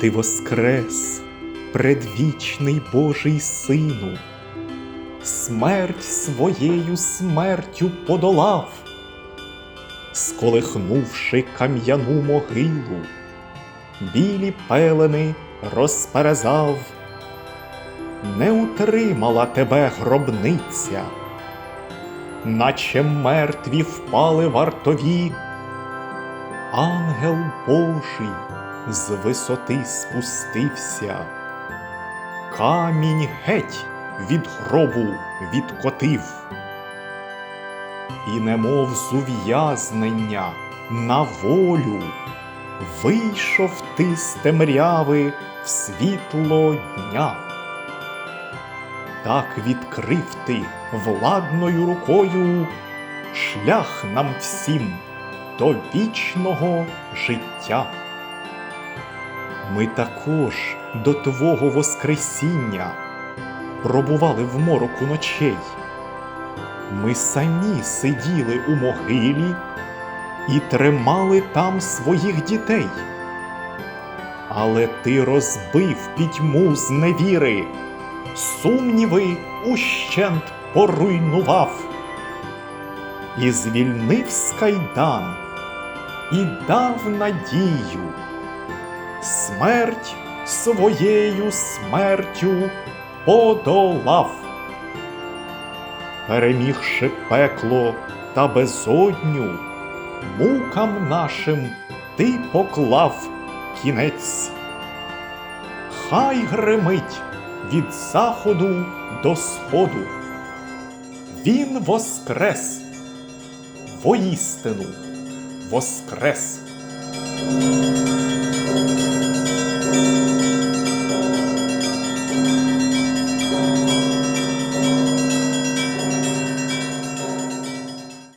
Ти воскрес, предвічний Божий Сину, смерть своєю смертю подолав, сколихнувши кам'яну могилу, білі пелени розперезав, не утримала тебе гробниця, наче мертві впали вартові. Ангел Божий з висоти спустився, камінь геть від гробу відкотив, і немов з ув'язнення на волю вийшов ти з темряви в світло дня. Так відкрив ти владною рукою шлях нам всім до вічного життя. Ми також до Твого Воскресіння пробували в мороку ночей. Ми самі сиділи у могилі і тримали там своїх дітей. Але ти розбив пітьму з невіри, сумніви ущент поруйнував і звільнив з кайдан, і дав надію, смерть своєю смертю подолав, перемігши пекло та безодню, мукам нашим ти поклав кінець. Хай гримить від заходу до сходу. Він воскрес, воістину воскрес.